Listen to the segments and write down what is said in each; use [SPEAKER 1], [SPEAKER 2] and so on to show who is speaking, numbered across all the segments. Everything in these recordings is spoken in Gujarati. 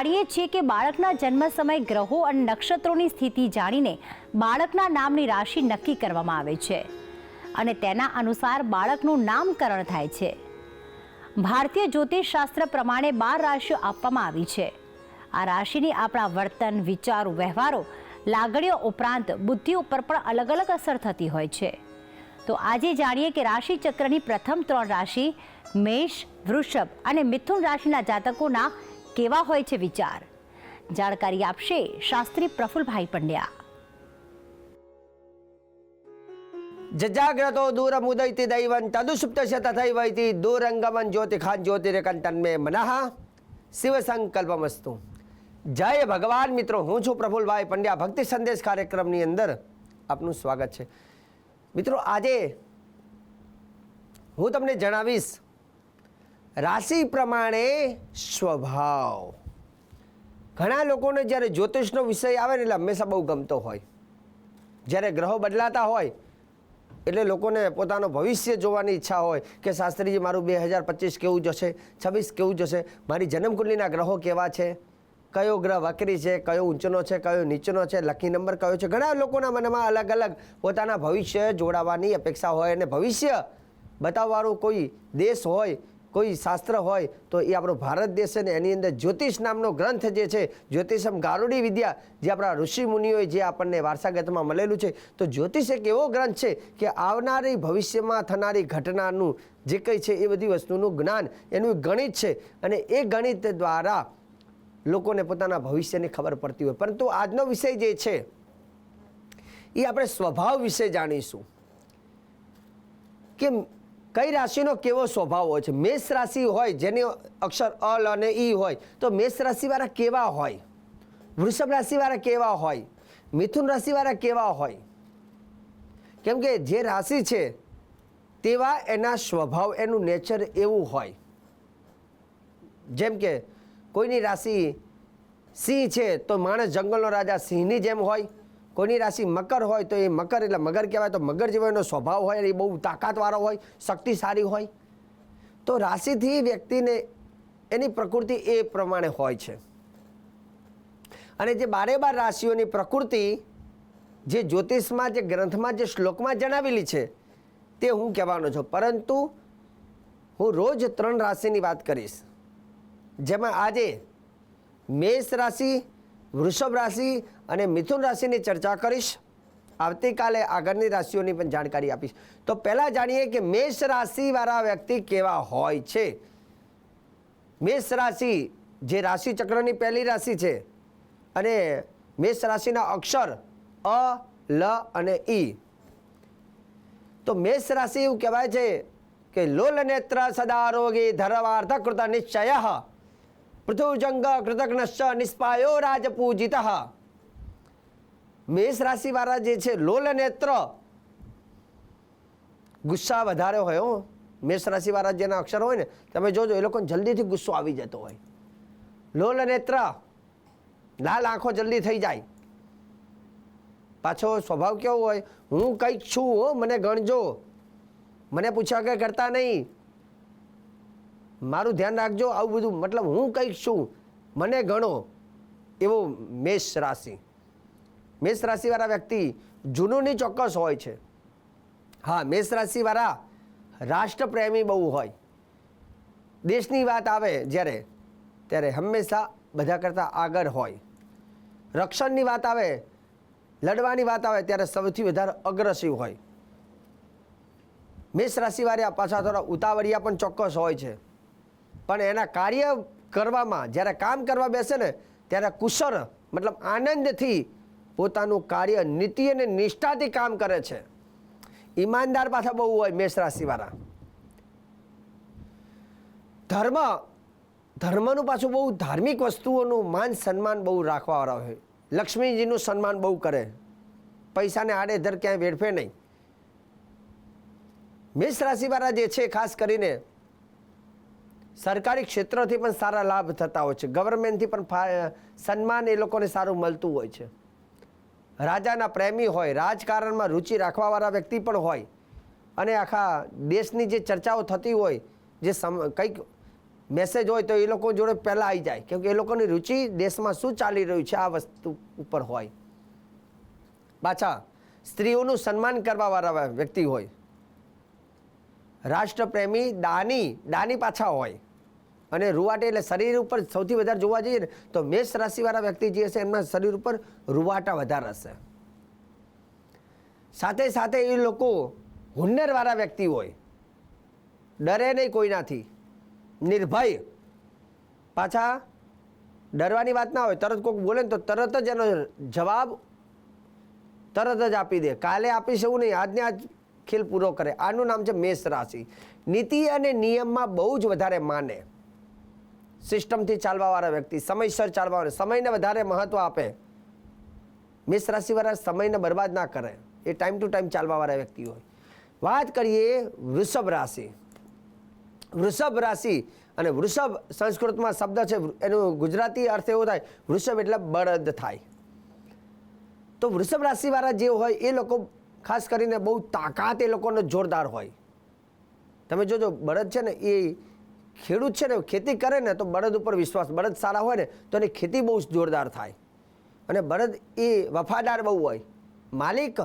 [SPEAKER 1] જાણીએ છીએ કે બાળકના જન્મ સમયે ગ્રહો અને નક્ષત્રોની સ્થિતિ જાણીને બાળકના નામની રાશિ નક્કી કરવામાં આવે છે અને તેના અનુસાર બાળકનું નામકરણ થાય છે. ભારતીય જ્યોતિષ શાસ્ત્ર પ્રમાણે બાર રાશિઓ આપવામાં આવી છે. આ રાશિની આપણા વર્તન, વિચારો, વ્યવહારો, લાગણીઓ ઉપરાંત બુદ્ધિ ઉપર પણ અલગ અલગ અસર થતી હોય છે. તો આજે જાણીએ કે રાશિ ચક્રની પ્રથમ ત્રણ રાશિ મેષ, વૃષભ અને મિથુન રાશિના જાતકોના કેવા હોય છે વિચાર? જાણકારી આપશે શાસ્ત્રી પ્રફુલભાઈ પંડ્યા.
[SPEAKER 2] જજાગ્રતો દૂરમુદૈતિ દૈવં તદુસુપ્તસ્ય તથૈવૈતિ દૂરંગમન જ્યોતિખાન જ્યોતિરેકંતન્મે મનઃ શિવ સંકલ્પમસ્તુ જય ભગવાન મિત્રો, હું છું પ્રફુલભાઈ પંડ્યા. ભક્તિ સંદેશ કાર્યક્રમની અંદર આપનું સ્વાગત છે. મિત્રો, આજે હું તમને જણાવીશ રાશિ પ્રમાણે સ્વભાવ. ઘણા લોકોને જ્યારે જ્યોતિષનો વિષય આવે ને એટલે હંમેશા બહુ ગમતો હોય. જ્યારે ગ્રહો બદલાતા હોય, એટલે લોકોને પોતાનો ભવિષ્ય જોવાની ઈચ્છા હોય કે શાસ્ત્રીજી મારું બે હજાર પચીસ કેવું જશે, છવ્વીસ કેવું જશે, મારી જન્મકુંડલીના ગ્રહો કેવા છે, કયો ગ્રહ વકરી છે, કયો ઊંચનો છે, કયો નીચનો છે, લકી નંબર કયો છે, ઘણા લોકોના મનમાં અલગ અલગ પોતાના ભવિષ્ય જોડાવાની અપેક્ષા હોય અને ભવિષ્ય બતાવવાનો કોઈ દેશ હોય કોઈ શાસ્ત્ર હોય તો એ આપણો ભારત દેશ છે ને એની અંદર જ્યોતિષ નામનો ગ્રંથ જે છે, જ્યોતિષમ ગારુડી વિદ્યા, જે આપણા ઋષિ મુનિઓએ જે આપણને વારસાગતમાં મળેલું છે, તો જ્યોતિષ એક એવો ગ્રંથ છે કે આવનારી ભવિષ્યમાં થનારી ઘટનાનું જે કંઈ છે એ બધી વસ્તુનું જ્ઞાન એનું ગણિત છે અને એ ગણિત દ્વારા લોકોને પોતાના ભવિષ્યની ખબર પડતી હોય. પરંતુ આજનો વિષય જે છે, એ આપણે સ્વભાવ વિશે જાણીશું. કે કઈ રાશિનો કેવો સ્વભાવ હોય છે? મેષ રાશિ હોય, જેની અક્ષર અલ અને ઈ હોય, તો મેષ રાશિવાળા કેવા હોય? વૃષભ રાશિવાળા કેવા હોય? મિથુન રાશિવાળા કેવા હોય? કેમ કે જે રાશિ છે, તેવા એના સ્વભાવ, એનું નેચર એવું હોય. જેમ કે કોઈની રાશિ સિંહ છે, તો માણસ જંગલનો રાજા સિંહની જેમ હોય કોઈની રાશિ મકર હોય તો એ મકર, એટલે મગર કહેવાય તો મગર જેવો એનો સ્વભાવ હોય, એ બહુ તાકાતવાળો હોય, શક્તિશાળી હોય. તો રાશિથી વ્યક્તિને એની પ્રકૃતિ એ પ્રમાણે હોય છે. અને જે બારે બાર રાશિઓની પ્રકૃતિ, જે જ્યોતિષમાં, જે ગ્રંથમાં, જે શ્લોકમાં જણાવેલી છે, તે હું કહેવાનો છું. પરંતુ હું રોજ ત્રણ રાશિની વાત કરીશ. જેમાં આજે મેષ રાશિ, વૃષભ રાશિ અને મિથુન રાશિની ચર્ચા કરીશ. આવતીકાલે આગળની રાશિઓની પણ જાણકારી આપીશ. તો પહેલાં જાણીએ કે મેષ રાશિવાળા વ્યક્તિ કેવા હોય છે? મેષ રાશિ જે રાશિ ચક્રની પહેલી રાશિ છે અને મેષ રાશિના અક્ષર અ, લ અને ઈ તો મેષ રાશિ એવું કહેવાય છે કે લોલ નેત્ર સદા રોગી ધર્વાર્થ કૃત નિશ્ચય. પૃથુજંગ કૃતજ્ઞશ્ચ નિષ્પાયો રાજપૂજિત. મેષ રાશિવાળા જે છે, લોલ નેત્ર ગુસ્સા વધારે હોય હો. મેષ રાશિવાળા જેના અક્ષર હોય ને, તમે જોજો, એ લોકોને જલ્દીથી ગુસ્સો આવી જતો હોય. લોલ નેત્ર લાલ આંખો જલ્દી થઈ જાય. પાછો સ્વભાવ કેવો હોય? હું કંઈક છું હો, મને ગણજો. મને પૂછ્યા કે કરતા નહીં. મારું ધ્યાન રાખજો, આવું બધું, મતલબ હું કંઈક છું, મને ગણો. એવો મેષ રાશિ. મેષ રાશિવાળા વ્યક્તિ જૂનુની ચોક્કસ હોય છે. હા, મેષ રાશિવાળા રાષ્ટ્રપ્રેમી બહુ હોય. દેશની વાત આવે જ્યારે, ત્યારે હંમેશા બધા કરતાં આગળ હોય. રક્ષણની વાત આવે, લડવાની વાત આવે ત્યારે સૌથી વધારે અગ્રસિવ હોય. મેષ રાશિવાળા પાછા થોડા ઉતાવળિયા પણ ચોક્કસ હોય છે. પણ એના કાર્ય કરવામાં, જ્યારે કામ કરવા બેસે ને, ત્યારે કુશળ, મતલબ આનંદથી પોતાનું કાર્ય, નીતિ અને નિષ્ઠાથી કામ કરે છે. ઈમાનદાર પાછા બહુ હોય મેષ રાશિવાળા. ધર્મ, ધર્મનું પાછું બહુ ધાર્મિક વસ્તુઓનું માન, સન્માન બહુ રાખવાવાળા હોય. લક્ષ્મીજીનું સન્માન બહુ કરે. પૈસાને આડેધર ક્યાંય વેડફે નહીં. મેષ રાશિવાળા જે છે, ખાસ કરીને સરકારી ક્ષેત્રથી પણ સારા લાભ થતા હોય છે. ગવર્મેન્ટથી પણ સન્માન એ લોકોને સારું મળતું હોય છે. રાજાના પ્રેમી હોય, રાજકારણમાં રુચિ રાખવાવાળા વ્યક્તિ પણ હોય. અને આખા દેશની જે ચર્ચાઓ થતી હોય, જે સમ, કંઈક મેસેજ હોય તો એ લોકો જોડે પહેલાં આવી જાય. કેમ કે એ લોકોની રુચિ દેશમાં શું ચાલી રહ્યું છે આ વસ્તુ ઉપર હોય. પાછા, સ્ત્રીઓનું સન્માન કરવાવાળા વ્યક્તિ હોય. રાષ્ટ્રપ્રેમી દાની દાની પાછા હોય. અને રૂવાટે એટલે શરીર ઉપર સૌથી વધારે જોવા જઈએ ને, તો મેષ રાશિવાળા વ્યક્તિ જે હશે, એમના શરીર ઉપર રૂવાટા વધારે હશે. સાથે સાથે એ લોકો હુન્નરવાળા વ્યક્તિ હોય. ડરે નહીં કોઈનાથી. નિર્ભય. પાછા ડરવાની વાત ના હોય, તરત કોઈક બોલે ને તો તરત જ એનો જવાબ તરત જ આપી દે. કાલે આપીશ એવું નહીં, આજને આજ ખેલ પૂરો કરે. આનું નામ છે મેષ રાશિ. નીતિ અને નિયમમાં બહુ જ વધારે માને. સિસ્ટમથી ચાલવાવાળા વ્યક્તિ, સમયસર ચાલવાવાળા, સમયને વધારે મહત્વ આપે. મેષ રાશિવાળા સમયને બરબાદ ના કરે. એ ટાઈમ ટુ ટાઈમ ચાલવાવાળા વ્યક્તિ હોય. વાત કરીએ વૃષભ રાશિ. વૃષભ રાશિ અને વૃષભ સંસ્કૃતમાં શબ્દ છે, એનું ગુજરાતી અર્થ એવો થાય, વૃષભ એટલે બળદ થાય. તો વૃષભ રાશિવાળા જે હોય, એ લોકો ખાસ કરીને બહુ તાકાત એ લોકોનો જોરદાર હોય. તમે જોજો, બળદ છે ને એ ખેડૂત છે ને ખેતી કરે ને તો બળદ ઉપર વિશ્વાસ, બળદ સારા હોય ને તો એની ખેતી બહુ જોરદાર થાય. અને બળદ એ વફાદાર બહુ હોય. માલિક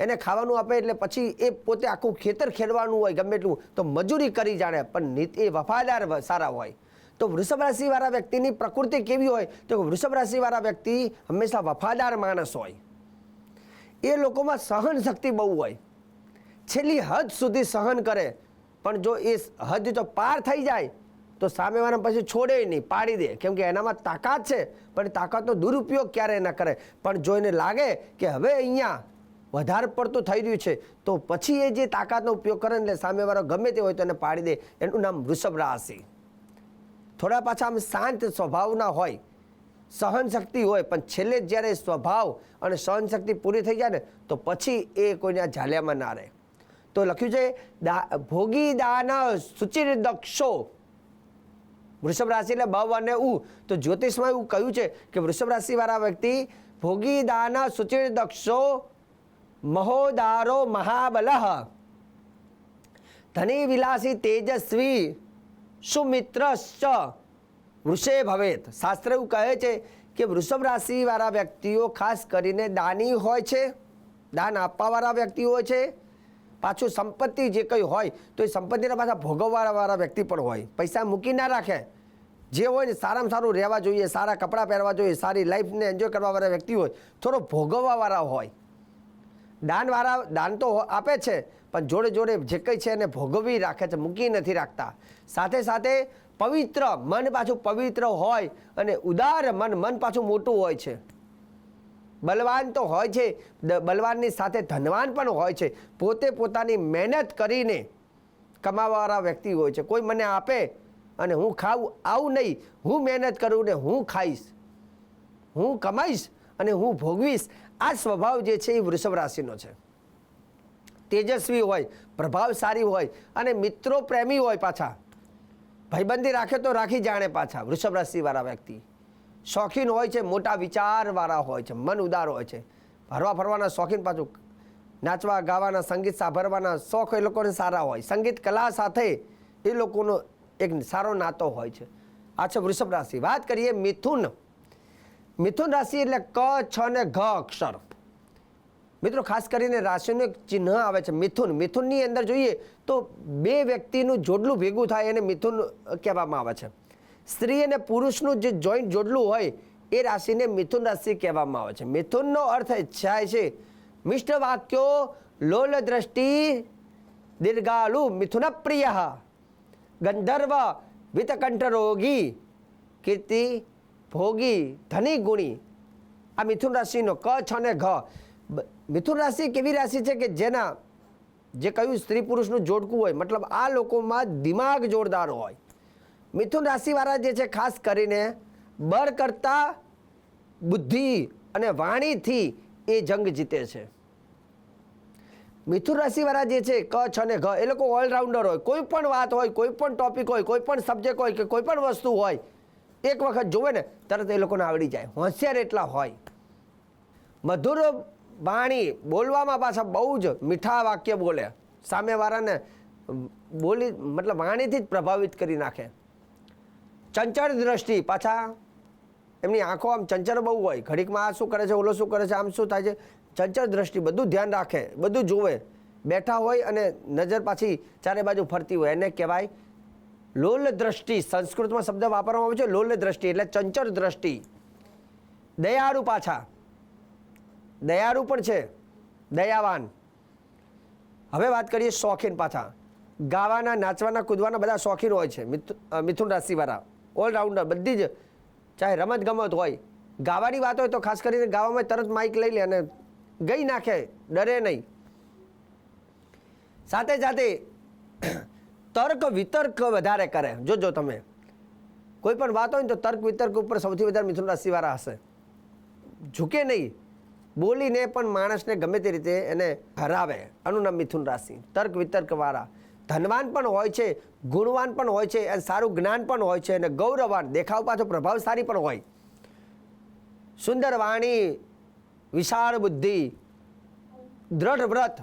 [SPEAKER 2] એને ખાવાનું આપે એટલે પછી એ પોતે આખું ખેતર ખેડવાનું હોય, ગમે એટલું. તો મજૂરી કરી જાણે, પણ નીત- એ વફાદાર સારા હોય. તો વૃષભ રાશિવાળા વ્યક્તિની પ્રકૃતિ કેવી હોય? તો વૃષભ રાશિવાળા વ્યક્તિ હંમેશા વફાદાર માણસ હોય. એ લોકોમાં સહન શક્તિ બહુ હોય. છેલ્લી હદ સુધી સહન કરે. પણ જો એ હદ જો પાર થઈ જાય, તો સામેવાળા પછી છોડે નહીં, પાડી દે. કેમ કે એનામાં તાકાત છે, પણ તાકાતનો દુરુપયોગ ક્યારેય ન કરે. પણ જો એને લાગે કે હવે અહીંયા વધારે પડતું થઈ રહ્યું છે, તો પછી એ જે તાકાતનો ઉપયોગ કરે એટલે સામેવાળો ગમે તે હોય તો એને પાડી દે. એનું નામ વૃષભ રાશિ. થોડા પાછા આમ શાંત સ્વભાવના હોય સહન શક્તિ હોય, પણ છેલ્લે જ્યારે સ્વભાવ અને સહન શક્તિ પૂરી થઈ જાય ને, તો પછી એ કોઈને ઝાલ્યામાં ના રહે. તો લખ્યું છે ભોગી દાન સુચિર દક્ષો વૃષભ રાશિ એટલે બવ અને ઉ. તો જ્યોતિષમાં એવું કહ્યું છે કે વૃષભ રાશિવાળા વ્યક્તિ, ભોગી દાન સુચિર દક્ષો મહોદારો મહાબલહ. ધની વિલાસી તેજસ્વી સુમિત્ર વૃષે ભવેત. શાસ્ત્ર એવું કહે છે કે વૃષભ રાશિવાળા વ્યક્તિઓ ખાસ કરીને દાની હોય છે, દાન આપવાવાળા વ્યક્તિ હોય છે પાછું સંપત્તિ જે કંઈ હોય, તો એ સંપત્તિના પાછા ભોગવવાવાળા વ્યક્તિ પણ હોય. પૈસા મૂકી ના રાખે. જે હોય ને સારામાં સારું રહેવા જોઈએ, સારા કપડાં પહેરવા જોઈએ, સારી લાઈફને એન્જોય કરવાવાળા વ્યક્તિ હોય, થોડો ભોગવવાવાળા હોય. દાનવાળા દાન તો આપે છે, પણ જોડે જોડે જે કંઈ છે એને ભોગવી રાખે છે, મૂકી નથી રાખતા. સાથે સાથે પવિત્ર મન પાછું પવિત્ર હોય અને ઉદાર મન મન પાછું મોટું હોય છે. બલવાન તો હોય છે. બલવાનની સાથે ધનવાન પણ હોય છે. પોતે પોતાની મહેનત કરીને કમાવાવાળા વ્યક્તિ હોય છે. કોઈ મને આપે અને હું ખાવું આવું નહીં. હું મહેનત કરું ને હું ખાઈશ. હું કમાઈશ અને હું ભોગવીશ. આ સ્વભાવ જે છે એ વૃષભ રાશિનો છે. તેજસ્વી હોય, પ્રભાવશાળી હોય અને મિત્રો પ્રેમી હોય પાછા. ભાઈબંધી રાખે તો રાખી જાણે પાછા વૃષભ રાશિવાળા વ્યક્તિ. શોખીન હોય છે, મોટા વિચારવાળા હોય છે, મન ઉદાર હોય છે. હરવા ફરવાના શોખીન પાછું નાચવા, ગાવાના, સંગીત સાંભળવાના શોખ એ લોકોને સારા હોય. સંગીત કલા સાથે એ લોકોનો એક સારો નાતો હોય છે. આ છે વૃષભ રાશિ. વાત કરીએ મિથુન. મિથુન રાશિ એટલે ક, છ ને ઘ અક્ષર. મિત્રો, ખાસ કરીને રાશિનું એક ચિહ્ન આવે છે મિથુન. મિથુનની અંદર જોઈએ તો બે વ્યક્તિનું જોડલું ભેગું થાય એને મિથુન કહેવામાં આવે છે. સ્ત્રી અને પુરુષનું જે જોઈન્ટ જોડલું હોય, એ રાશિને મિથુન રાશિ કહેવામાં આવે છે. મિથુનનો અર્થ થાય છે, મિષ્ટ વાક્યો, લોલ દ્રષ્ટિ, દીર્ઘાલુ મિથુન પ્રિય ગંધર્વ, વિતકંઠ રોગી, કીર્તિ, ભોગી, ધની ગુણી. આ મિથુન રાશિનો ક, છ ને ઘ. મિથુન રાશિ કેવી રાશિ છે કે જેના, જે કહ્યું સ્ત્રી પુરુષનું જોડકું હોય, મતલબ આ લોકોમાં દિમાગ જોરદાર હોય. મિથુન રાશિવાળા જે છે, ખાસ કરીને બળ કરતા બુદ્ધિ અને વાણીથી એ જંગ જીતે છે. મિથુન રાશિવાળા જે છે, ક, છ ને ઘ, એ લોકો ઓલરાઉન્ડર હોય. કોઈ પણ વાત હોય, કોઈ પણ ટોપિક હોય, કોઈ પણ સબ્જેક્ટ હોય કે કોઈ પણ વસ્તુ હોય, એક વખત જોવે ને, તરત એ લોકોને આવડી જાય. હોશિયાર એટલા હોય. મધુર વાણી બોલવામાં પાછા બહુ જ મીઠા વાક્ય બોલે. સામેવાળાને બોલી, મતલબ વાણીથી જ પ્રભાવિત કરી નાખે. ચંચળ દ્રષ્ટિ પાછા એમની આંખો આમ ચંચળ બહુ હોય. ઘડીકમાં આ શું કરે છે, ઓલો શું કરે છે, આમ શું થાય છે? ચંચળ દ્રષ્ટિ, બધું ધ્યાન રાખે, બધું જોવે બેઠા હોય અને નજર પાછી ચારે બાજુ ફરતી હોય. એને કહેવાય લોલ દ્રષ્ટિ. સંસ્કૃતમાં શબ્દ વાપરવામાં આવે છે લોલ દ્રષ્ટિ, એટલે ચંચળ દ્રષ્ટિ. દયાળુ પાછા. દયાળુ પણ છે. દયાવાન. હવે વાત કરીએ શોખીન પાછા. ગાવાના, નાચવાના, કૂદવાના બધા શોખીન હોય છે. મિથુ- મિથુન રાશિવાળા. ઓલરાઉન્ડર, બધી જ, ચાહે રમત ગમત હોય. ગાવાની વાત હોય તો ખાસ કરીને ગાવામાં તરત માઇક લઈ લે અને ગઈ નાખે, ડરે નહીં. સાથે સાથે તર્ક વિતર્ક વધારે કરે. જોજો તમે. કોઈ પણ વાત હોય ને તો તર્ક વિતર્ક ઉપર સૌથી વધારે મિથુન રાશિવાળા હશે. ઝૂકે નહીં. બોલીને પણ માણસને ગમે તે રીતે એને હરાવે. અનુનામ નામ મિથુન રાશિ. તર્ક વિતર્ક વાળા. ધનવાન પણ હોય છે, ગુણવાન પણ હોય છે અને સારું જ્ઞાન પણ હોય છે અને ગૌરવાન, દેખાવ પાછો પ્રભાવશાળી પણ હોય. સુંદર વાણી, વિશાળ બુદ્ધિ, દ્રઢ વ્રત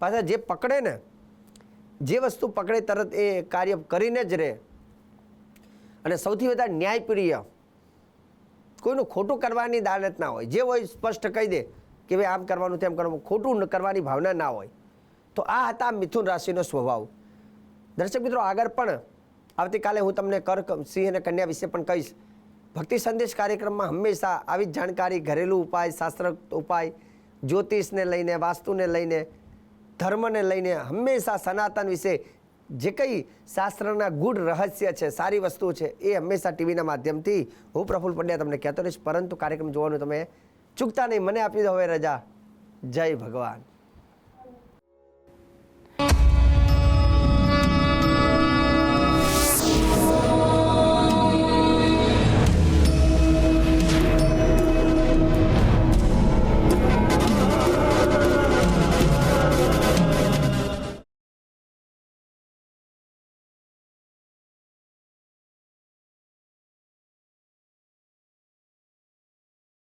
[SPEAKER 2] પાછા જે પકડે ને, જે વસ્તુ પકડે તરત એ કાર્ય કરીને જ રહે. અને સૌથી વધારે ન્યાયપ્રિય, કોઈનું ખોટું કરવાની દાનત ના હોય. જે હોય સ્પષ્ટ કહી દે કે ભાઈ આમ કરવાનું તેમ કરવાનું, ખોટું કરવાની ભાવના ના હોય. તો આ હતા મિથુન રાશિનો સ્વભાવ. દર્શક મિત્રો, આગળ પણ આવતીકાલે હું તમને કર્ક, સિંહ અને કન્યા વિશે પણ કહીશ. ભક્તિ સંદેશ કાર્યક્રમમાં હંમેશા આવી જ જાણકારી, ઘરેલું ઉપાય શાસ્ત્ર ઉપાય, જ્યોતિષને લઈને, વાસ્તુને લઈને, ધર્મને લઈને હંમેશા સનાતન વિશે જે કંઈ શાસ્ત્રના ગૂઢ રહસ્ય છે, સારી વસ્તુ છે, એ હંમેશા ટીવીના માધ્યમથી હું પ્રફુલ પંડ્યા તમને કહેતો રહીશ. પરંતુ કાર્યક્રમ જોવાનું તમે ચૂકતા નહીં. મને આપી દો હવે રજા. જય ભગવાન.